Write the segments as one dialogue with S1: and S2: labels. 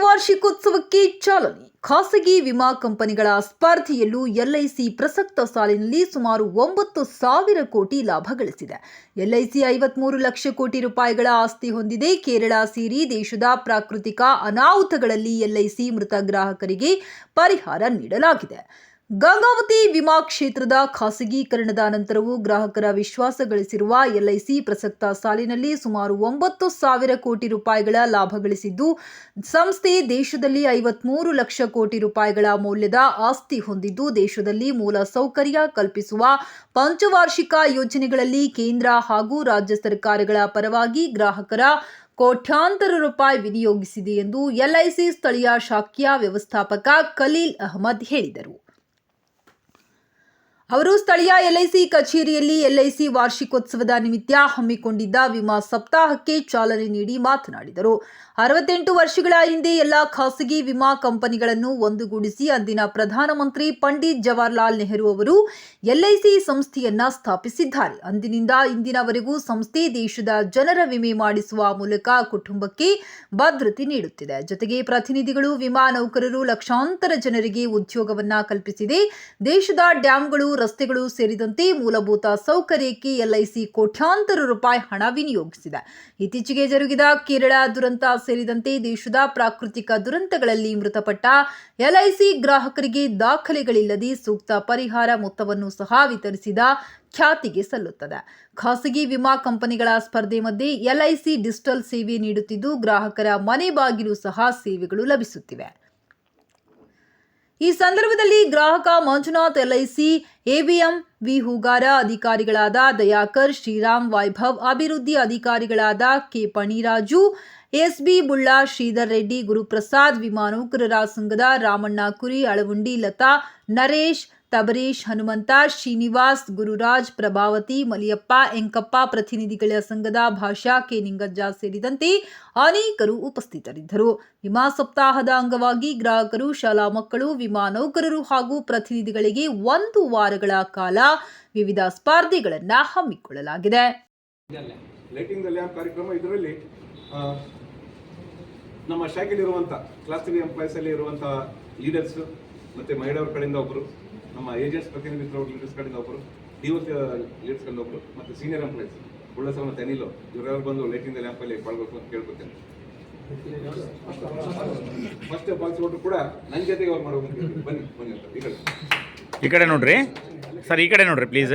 S1: ವಾರ್ಷಿಕೋತ್ಸವಕ್ಕೆ ಚಾಲನೆ. ಖಾಸಗಿ ವಿಮಾ ಕಂಪನಿಗಳ ಸ್ಪರ್ಧೆಯಲ್ಲೂ ಎಲ್ಐಸಿ ಪ್ರಸಕ್ತ ಸಾಲಿನಲ್ಲಿ ಸುಮಾರು ಒಂಬತ್ತು ಸಾವಿರ ಕೋಟಿ ಲಾಭ ಗಳಿಸಿದೆ. ಎಲ್ಐಸಿ ಐವತ್ಮೂರು ಲಕ್ಷ ಕೋಟಿ ರೂಪಾಯಿಗಳ ಆಸ್ತಿ ಹೊಂದಿದೆ. ಕೇರಳ ಸೇರಿ ದೇಶದ ಪ್ರಾಕೃತಿಕ ಅನಾಹುತಗಳಲ್ಲಿ ಎಲ್ಐಸಿ ಮೃತ ಗ್ರಾಹಕರಿಗೆ ಪರಿಹಾರ ನೀಡಲಾಗಿದೆ. ಗಂಗಾವತಿ ವಿಮಾ ಕ್ಷೇತ್ರದ ಖಾಸಗೀಕರಣದ ನಂತರವೂ ಗ್ರಾಹಕರ ವಿಶ್ವಾಸ ಗಳಿಸಿರುವ ಎಲ್ಐಸಿ ಪ್ರಸಕ್ತ ಸಾಲಿನಲ್ಲಿ ಸುಮಾರು ಒಂಬತ್ತು ಸಾವಿರ ಕೋಟಿ ರೂಪಾಯಿಗಳ ಲಾಭ ಗಳಿಸಿದ್ದು, ಸಂಸ್ಥೆ ದೇಶದಲ್ಲಿ ಐವತ್ಮೂರು ಲಕ್ಷ ಕೋಟಿ ರೂಪಾಯಿಗಳ ಮೌಲ್ಯದ ಆಸ್ತಿ ಹೊಂದಿದ್ದು, ದೇಶದಲ್ಲಿ ಮೂಲ ಸೌಕರ್ಯ ಕಲ್ಪಿಸುವ ಪಂಚವಾರ್ಷಿಕ ಯೋಜನೆಗಳಲ್ಲಿ ಕೇಂದ್ರ ಹಾಗೂ ರಾಜ್ಯ ಸರ್ಕಾರಗಳ ಪರವಾಗಿ ಗ್ರಾಹಕರ ಕೋಟ್ಯಾಂತರ ರೂಪಾಯಿ ವಿನಿಯೋಗಿಸಿದೆ ಎಂದು ಎಲ್ಐಸಿ ಸ್ಥಳೀಯ ಶಾಖೆಯ ವ್ಯವಸ್ಥಾಪಕ ಖಲೀಲ್ ಅಹಮದ್ ಹೇಳಿದರು. ಅವರು ಸ್ಥಳೀಯ ಎಲ್ಐಸಿ ಕಚೇರಿಯಲ್ಲಿ ಎಲ್ಐಸಿ ವಾರ್ಷಿಕೋತ್ಸವದ ನಿಮಿತ್ತ ಹಮ್ಮಿಕೊಂಡಿದ್ದ ವಿಮಾ ಸಪ್ತಾಹಕ್ಕೆ ಚಾಲನೆ ನೀಡಿ ಮಾತನಾಡಿದರು. ಅರವತ್ತೆಂಟು ವರ್ಷಗಳ ಹಿಂದೆ ಎಲ್ಲ ಖಾಸಗಿ ವಿಮಾ ಕಂಪನಿಗಳನ್ನು ಒಂದುಗೂಡಿಸಿ ಅಂದಿನ ಪ್ರಧಾನಮಂತ್ರಿ ಪಂಡಿತ್ ಜವಾಹರ್ಲಾಲ್ ನೆಹರು ಅವರು ಎಲ್ಐಸಿ ಸಂಸ್ಥೆಯನ್ನ ಸ್ಥಾಪಿಸಿದ್ದಾರೆ. ಅಂದಿನಿಂದ ಇಂದಿನವರೆಗೂ ಸಂಸ್ಥೆ ದೇಶದ ಜನರ ವಿಮೆ ಮಾಡಿಸುವ ಮೂಲಕ ಕುಟುಂಬಕ್ಕೆ ಭದ್ರತೆ ನೀಡುತ್ತಿದೆ. ಜೊತೆಗೆ ಪ್ರತಿನಿಧಿಗಳು ವಿಮಾ ನೌಕರರು ಲಕ್ಷಾಂತರ ಜನರಿಗೆ ಉದ್ಯೋಗವನ್ನ ಕಲ್ಪಿಸಿದೆ. ದೇಶದ ಡ್ಯಾಂಗಳು ರಸ್ತೆಗಳು ಸೇರಿದಂತೆ ಮೂಲಭೂತ ಸೌಕರ್ಯಕ್ಕೆ ಎಲ್ಐಸಿ ಕೋಟ್ಯಾಂತರ ರೂಪಾಯಿ ಹಣ ವಿನಿಯೋಗಿಸಿದೆ. ಇತ್ತೀಚೆಗೆ ಜರುಗಿದ ಕೇರಳ ದುರಂತ ಸೇರಿದಂತೆ ದೇಶದ ಪ್ರಾಕೃತಿಕ ದುರಂತಗಳಲ್ಲಿ ಮೃತಪಟ್ಟ ಎಲ್ಐಸಿ ಗ್ರಾಹಕರಿಗೆ ದಾಖಲೆಗಳಿಲ್ಲದೆ ಸೂಕ್ತ ಪರಿಹಾರ ಮೊತ್ತವನ್ನು ಸಹ ವಿತರಿಸಿದ ಖ್ಯಾತಿಗೆ ಸಲ್ಲುತ್ತದೆ. ಖಾಸಗಿ ವಿಮಾ ಕಂಪನಿಗಳ ಸ್ಪರ್ಧೆ ಮಧ್ಯೆ ಎಲ್ಐಸಿ ಡಿಜಿಟಲ್ ಸೇವೆ ನೀಡುತ್ತಿದ್ದು, ಗ್ರಾಹಕರ ಮನೆ ಬಾಗಿಲು ಸಹ ಸೇವೆಗಳು ಲಭಿಸುತ್ತಿವೆ. ಈ ಸಂದರ್ಭದಲ್ಲಿ ಗ್ರಾಹಕ Manjunath LIC, ABM V Hoogara ಅಧಿಕಾರಿಗಳಾದ ದಯಾಕರ್ ಶ್ರೀರಾಮ್ ವೈಭವ್, ಅಭಿವೃದ್ಧಿ ಅಧಿಕಾರಿಗಳಾದ ಕೆ ಪಣಿರಾಜು, ಎಸ್ಬಿ ಬುಳ್ಳಾ ಶ್ರೀಧರ್ ರೆಡ್ಡಿ, ಗುರುಪ್ರಸಾದ್ ವಿಮಾನ ನೌಕರರ ಸಂಘದ ರಾಮಣ್ಣ ಕುರಿ, ಅಳವುಂಡಿ ಲತಾ, ನರೇಶ್ ತಬರೀಶ್, ಹನುಮಂತ, ಶ್ರೀನಿವಾಸ್, ಗುರುರಾಜ್, ಪ್ರಭಾವತಿ, ಮಲಿಯಪ್ಪ, ಎಂಕಪ್ಪ ಪ್ರತಿನಿಧಿಗಳ ಸಂಘದ ಭಾಷಾ ಕೆ ನಿಂಗಜ್ಜ ಸೇರಿದಂತೆ ಅನೇಕರು ಉಪಸ್ಥಿತರಿದ್ದರು. ವಿಮಾ ಸಪ್ತಾಹದ ಅಂಗವಾಗಿ ಗ್ರಾಹಕರು, ಶಾಲಾ ಮಕ್ಕಳು, ವಿಮಾ ನೌಕರರು ಹಾಗೂ ಪ್ರತಿನಿಧಿಗಳಿಗೆ ಒಂದು ವಾರಗಳ ಕಾಲ ವಿವಿಧ ಸ್ಪರ್ಧೆಗಳನ್ನು ಹಮ್ಮಿಕೊಳ್ಳಲಾಗಿದೆ.
S2: ಲೈಟಿಂಗ್ ಕಾರ್ಯಕ್ರಮ ಇದರಲ್ಲಿ ನಮ್ಮ ಶಾಖೆಯಲ್ಲಿರುವಂಥ ಕ್ಲಾಸ್ ತ್ರೀ ಎಂಪ್ಲಾಯ್ಸಲ್ಲಿ ಇರುವಂಥ ಲೀಡರ್ಸ್ ಮತ್ತು ಮಹಿಳೆಯರ ಕಡೆಯಿಂದ ಒಬ್ಬರು ನಮ್ಮ ಏಜೆಂಟ್ಸ್ ಪ್ರತಿನಿಧಿಗಳು ಲೀಡರ್ಸ್ ಕಡೆಯಿಂದ ಒಬ್ಬರು ಡಿ ಒ ಲೀಡರ್ಸ್ ಕಡೆಯಿಂದ ಒಬ್ಬರು ಮತ್ತು ಸೀನಿಯರ್ ಎಂಪ್ಲಾಯ್ಸ್ ಉಳ್ಳಸ ಮತ್ತು ಅನಿಲು ಇವರೆಲ್ಲ ಬಂದು ಲೈಟಿಂಗ್ ದ ಲ್ಯಾಂಪಲ್ಲಿ ಪಾಲ್ಗೊಳ್ಬೇಕು ಅಂತ ಕೇಳ್ಕೊತೇನೆ. ಫಸ್ಟ್ ಪಾಲ್ಸ್ಕೊಟ್ರು ಕೂಡ ನನ್ನ ಜೊತೆಗೆ ಅವ್ರು ಮಾಡ್ಬೇಕು ಬನ್ನಿ ಬನ್ನಿ ಅಂತ, ಈ ಕಡೆ.
S3: ಈ ಕಡೆ ನೋಡ್ರಿ. ಸರ್, ಈ ಕಡೆ ನೋಡ್ರಿ ಪ್ಲೀಸ್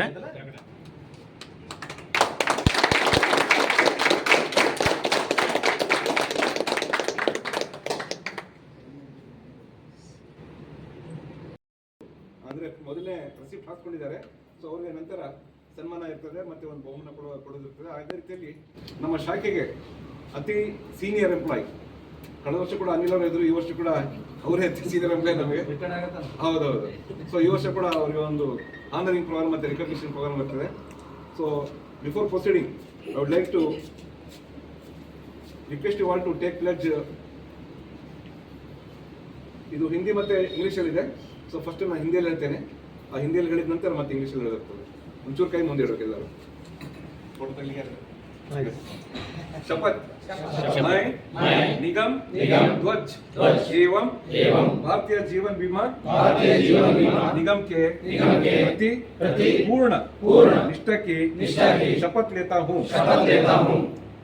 S2: ಅಂದ್ರೆ ಮೊದಲನೇ ರೆಸಿಪ್ಟ್ ಹಾಕ್ಕೊಂಡಿದ್ದಾರೆ ಸೊ ಅವ್ರಿಗೆ ನಂತರ ಸನ್ಮಾನ ಇರ್ತದೆ ಮತ್ತೆ ಒಂದು ಬಹುಮಾನ ಕೊಡುವ ಕೊಡೋದಿರ್ತದೆ. ಅದೇ ರೀತಿಯಲ್ಲಿ ನಮ್ಮ ಶಾಖೆಗೆ ಅತಿ ಸೀನಿಯರ್ ಎಂಪ್ಲಾಯಿ ಕಳೆದ ವರ್ಷ ಕೂಡ ಅನಿಲ್ ಅವರು ಇದ್ರು ಈ ವರ್ಷ ಕೂಡ ಅವರೇ ಅತಿ ಸೀನಿಯರ್ ಎಂಪ್ಲಾಯಿ ನಮಗೆ. ಹೌದೌದು. ಸೊ ಈ ವರ್ಷ ಕೂಡ ಅವರಿಗೆ ಒಂದು ಆನರಿಂಗ್ ಪ್ರೋಗ್ರಾಮ್ ಮತ್ತೆ ರಿಕಗ್ನಿಷನ್ ಪ್ರೋಗ್ರಾಮ್ ಬರ್ತದೆ. So before proceeding I would like to request you want to take pledge ಇದು ಹಿಂದಿ ಮತ್ತೆ ಇಂಗ್ಲೀಷಲ್ಲಿ ಇದೆ ಸೊ ಫಸ್ಟ್ ನಾನು ಹಿಂದಿಯಲ್ಲಿ ಹೇಳ್ತೇನೆ ಆ ಹಿಂದಿಯಲ್ಲಿ ಹೇಳಿದ ನಂತರ ಮತ್ತೆ ಇಂಗ್ಲೀಷಲ್ಲಿ ಹೇಳಬೇಕು ಒಂಚೂರು ಕೈ ಮುಂದೆ ಇಡಬೇಕು ಎಲ್ಲರೂ ಫೋಟೋ ತೆಗಿಲಿಕ್ಕೆ शपथ मैं निगम ध्वज एवं भारतीय जीवन बीमा निगम के प्रति पूर्ण निष्ठा की शपथ लेता हूँ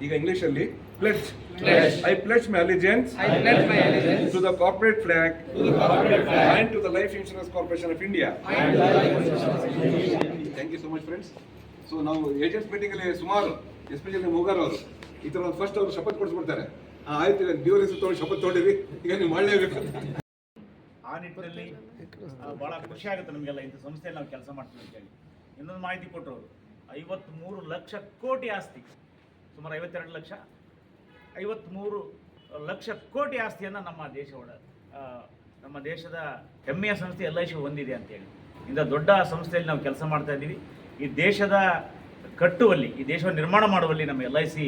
S2: ಈಗ ಇಂಗ್ಲಿಷ್ ಅಲ್ಲಿ pledge I pledge my allegiance to the corporate flag and to the life insurance corporation of India thank you so much friends so ನಾವು ಏಜೆಂಟ್ಸ್ ಮೀಟಿಂಗ್ ಅಲ್ಲಿ ಸುಮಾರು ಎಸ್ಪೆಷಲಿ ಮೂಗಾರ್ ಅವರು ಈ ಥರ ಫಸ್ಟ್ ಅವರು ಶಪಥ ಕೊಡಿಸ್ಬಿಡ್ತಾರೆ. ಆ, ಆಯ್ತು ಈಗ ದೇವರ ಹೆಸರು ತಗೊಂಡು ಶಪಥ ತೊಗೊಂಡಿರಿ. ಈಗ ನೀವು ಮಾಡಲೇಬೇಕು.
S3: ಆ ನಿಟ್ಟಿನಲ್ಲಿ ಬಹಳ ಖುಷಿ ಆಗುತ್ತೆ ನಮಗೆಲ್ಲ ಇಂಥ ಸಂಸ್ಥೆಯಲ್ಲಿ ನಾವು ಕೆಲಸ ಮಾಡ್ತೀವಿ ಅಂತ ಹೇಳಿ. ಇನ್ನೊಂದು ಮಾಹಿತಿ ಕೊಟ್ಟರು ಐವತ್ಮೂರು ಲಕ್ಷ ಕೋಟಿ ಆಸ್ತಿ. ಸುಮಾರು ಐವತ್ತೆರಡು ಲಕ್ಷ. ಐವತ್ಮೂರು ಲಕ್ಷ ಕೋಟಿ ಆಸ್ತಿಯನ್ನು ನಮ್ಮ ದೇಶ ನಮ್ಮ ದೇಶದ ಹೆಮ್ಮೆಯ ಸಂಸ್ಥೆ ಎಲ್ ಐ ಸಿ ಹೊಂದಿದೆ ಅಂತೇಳಿ ಇಂಥ ದೊಡ್ಡ ಸಂಸ್ಥೆಯಲ್ಲಿ ನಾವು ಕೆಲಸ ಮಾಡ್ತಾ ಇದ್ದೀವಿ. ಈ ದೇಶದ ಕಟ್ಟುವಲ್ಲಿ, ಈ ದೇಶವನ್ನು ನಿರ್ಮಾಣ ಮಾಡುವಲ್ಲಿ ನಮ್ಮ ಎಲ್ ಐ ಸಿ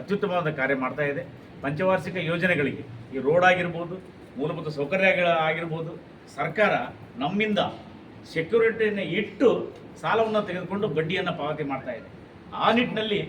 S3: ಅತ್ಯುತ್ತಮವಾದ ಕಾರ್ಯ ಮಾಡ್ತಾ ಇದೆ. ಪಂಚವಾರ್ಷಿಕ ಯೋಜನೆಗಳಿಗೆ, ಈ ರೋಡ್ ಆಗಿರ್ಬೋದು, ಮೂಲಭೂತ ಸೌಕರ್ಯಗಳ ಆಗಿರ್ಬೋದು, ಸರ್ಕಾರ ನಮ್ಮಿಂದ ಸೆಕ್ಯೂರಿಟಿಯನ್ನು ಇಟ್ಟು ಸಾಲವನ್ನು ತೆಗೆದುಕೊಂಡು ಬಡ್ಡಿಯನ್ನು ಪಾವತಿ ಮಾಡ್ತಾ ಇದೆ. ಆ ನಿಟ್ಟಿನಲ್ಲಿ